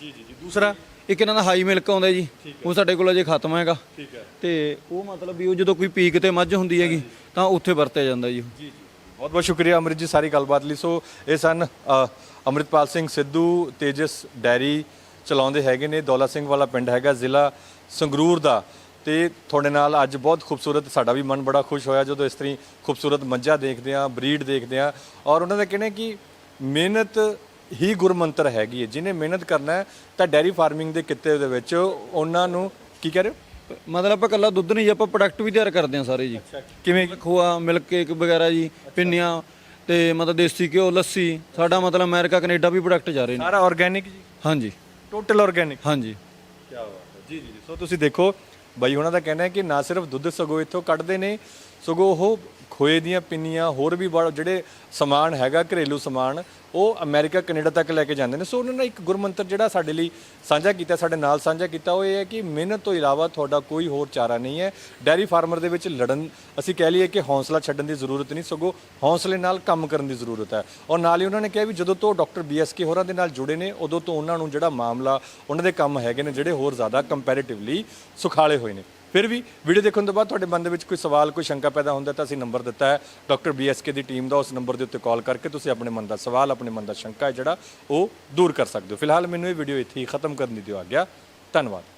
ਜੀ ਜੀ ਜੀ। ਦੂਸਰਾ ਇੱਕ ਇਹਨਾਂ ਦਾ ਹਾਈ ਮਿਲਕ ਆਉਂਦਾ ਜੀ ਉਹ ਸਾਡੇ ਕੋਲ ਅਜੇ ਖਤਮ ਹੈਗਾ। ਠੀਕ ਹੈ। ਤੇ ਉਹ ਮਤਲਬ ਵੀ ਉਹ ਜਦੋਂ ਕੋਈ ਪੀਕ ਤੇ ਮੱਝ ਹੁੰਦੀ ਹੈਗੀ ਤਾਂ ਉੱਥੇ ਵਰਤਿਆ ਜਾਂਦਾ ਜੀ ਉਹ। ਜੀ ਜੀ। ਬਹੁਤ ਬਹੁਤ ਸ਼ੁਕਰੀਆ ਅਮਰਿਤ ਜੀ ਸਾਰੀ ਗੱਲਬਾਤ ਲਈ। ਸੋ ਇਹ ਸਨ ਅੰਮ੍ਰਿਤਪਾਲ ਸਿੰਘ ਸਿੱਧੂ ਤੇਜਸ ਡੈਰੀ ਚਲਾਉਂਦੇ ਹੈਗੇ ਨੇ। ਦੌਲਾ ਸਿੰਘ ਵਾਲਾ ਪਿੰਡ ਹੈਗਾ ਜ਼ਿਲ੍ਹਾ ਸੰਗਰੂਰ ਦਾ। ਤੇ ਤੁਹਾਡੇ ਨਾਲ ਅੱਜ ਬਹੁਤ ਖੂਬਸੂਰਤ ਸਾਡਾ ਵੀ ਮਨ ਬੜਾ ਖੁਸ਼ ਹੋਇਆ ਜਦੋਂ ਇਸ ਤਰੀ ਖੂਬਸੂਰਤ ਮੱਝਾਂ ਦੇਖਦੇ ਆ ਬਰੀਡ ਦੇਖਦੇ ਆ ਔਰ ਉਹਨਾਂ ਦਾ ਕਹਿਣਾ ਕਿ ਮਿਹਨਤ ਹੀ ਗੁਰਮੰਤਰ ਹੈਗੀ ਹੈ ਜਿਹਨੇ ਮਿਹਨਤ ਕਰਨਾ ਹੈ ਤਾਂ ਡੈਰੀ ਫਾਰਮਿੰਗ ਦੇ ਕਿੱਤੇ ਦੇ ਵਿੱਚ ਉਹਨਾਂ ਨੂੰ ਕੀ ਕਹਿ ਰਹੇ ਹੋ? ਮਤਲਬ ਆਪਾਂ ਕੱਲਾ ਦੁੱਧ ਨਹੀਂ ਜੀ ਆਪਾਂ ਪ੍ਰੋਡਕਟ ਵੀ ਤਿਆਰ ਕਰਦੇ ਹਾਂ ਸਾਰੇ ਜੀ। ਕਿਵੇਂ ਖੋਆ ਮਿਲਕ ਕੇਕ ਵਗੈਰਾ ਜੀ ਪਿੰਨੀਆਂ ਤੇ ਮਤਲਬ ਦੇਸੀ ਘਿਓ ਲੱਸੀ ਸਾਡਾ ਮਤਲਬ ਅਮਰੀਕਾ ਕੈਨੇਡਾ ਵੀ ਪ੍ਰੋਡਕਟ ਜਾ ਰਹੇ ਨੇ। ਸਾਰਾ ਆਰਗੇਨਿਕ ਜੀ? ਹਾਂਜੀ। ਟੋਟਲ ਆਰਗੇਨਿਕ ਹਾਂਜੀ। ਕੀ ਬਾਤ ਹੈ। ਜੀ ਜੀ ਜੀ। ਸੋ ਤੁਸੀਂ ਦੇਖੋ ਬਾਈ ਉਹਨਾਂ ਦਾ ਕਹਿਣਾ ਹੈ ਕਿ ਨਾ ਸਿਰਫ ਦੁੱਧ ਸਗੋ ਇੱਥੋਂ ਕੱਢਦੇ ਨੇ ਸਗੋ ਉਹ ਖੋਏ ਦੀਆਂ ਪਿੰਨੀਆਂ, ਹੋਰ ਵੀ ਬੜਾ, ਜਿਹੜੇ ਸਮਾਨ ਹੈਗਾ, ਘਰੇਲੂ ਸਮਾਨ, ਉਹ ਅਮਰੀਕਾ, ਕੈਨੇਡਾ ਤੱਕ ਲੈ ਕੇ ਜਾਂਦੇ ਨੇ। ਸੋ ਉਹਨਾਂ ਨੇ ਇੱਕ ਗੁਰਮੰਤਰ ਜਿਹੜਾ ਸਾਡੇ ਲਈ ਸਾਂਝਾ ਕੀਤਾ, ਸਾਡੇ ਨਾਲ ਸਾਂਝਾ ਕੀਤਾ, ਉਹ ਇਹ ਹੈ ਕਿ ਮਿਹਨਤ ਤੋਂ ਇਲਾਵਾ ਤੁਹਾਡਾ ਕੋਈ ਹੋਰ ਚਾਰਾ ਨਹੀਂ ਹੈ। ਡੈਰੀ ਫਾਰਮਰ ਦੇ ਵਿੱਚ ਲੜਨ, ਅਸੀਂ ਕਹਿ ਲਈਏ ਕਿ ਹੌਸਲਾ ਛੱਡਣ ਦੀ ਜ਼ਰੂਰਤ ਨਹੀਂ, ਸਗੋਂ ਹੌਸਲੇ ਨਾਲ ਕੰਮ ਕਰਨ ਦੀ ਜ਼ਰੂਰਤ ਹੈ। ਔਰ ਨਾਲ ਹੀ ਉਹਨਾਂ ਨੇ ਕਿਹਾ ਵੀ ਜਦੋਂ ਤੋਂ ਡਾਕਟਰ ਬੀਐਸਕੇ ਹੋਰਾਂ ਦੇ ਨਾਲ ਜੁੜੇ ਨੇ, ਉਦੋਂ ਤੋਂ ਉਹਨਾਂ ਨੂੰ ਜਿਹੜਾ ਮਾਮਲਾ, ਉਹਨਾਂ ਦੇ ਕੰਮ ਹੈਗੇ ਨੇ, ਜਿਹੜੇ ਹੋਰ ਜ਼ਿਆਦਾ ਕੰਪੈਰੀਟਿਵਲੀ ਸੁਖਾਲੇ ਹੋਏ ਨੇ। ਫਿਰ ਵੀ ਵੀਡੀਓ ਦੇਖਣ ਤੋਂ ਬਾਅਦ ਤੁਹਾਡੇ ਮਨ ਦੇ ਵਿੱਚ ਕੋਈ ਸਵਾਲ, ਕੋਈ ਸ਼ੰਕਾ ਪੈਦਾ ਹੁੰਦਾ ਤਾਂ ਅਸੀਂ ਨੰਬਰ ਦਿੱਤਾ ਹੈ। ਡਾਕਟਰ ਬੀਐਸਕੇ ਦੀ ਟੀਮ ਦਾ ਉਸ ਨੰਬਰ ਦੇ ਉੱਤੇ ਕਾਲ ਕਰਕੇ ਤੁਸੀਂ ਆਪਣੇ ਮਨ ਦਾ ਸਵਾਲ, ਆਪਣੇ ਮਨ ਦਾ ਸ਼ੰਕਾ ਹੈ ਜਿਹੜਾ ਉਹ ਦੂਰ ਕਰ ਸਕਦੇ ਹੋ। ਫਿਲਹਾਲ ਮੈਨੂੰ ਇਹ ਵੀਡੀਓ ਇੱਥੇ ਹੀ ਖਤਮ ਕਰਨ ਦੀ ਦਿਓ ਆ ਗਿਆ ਧੰਨਵਾਦ।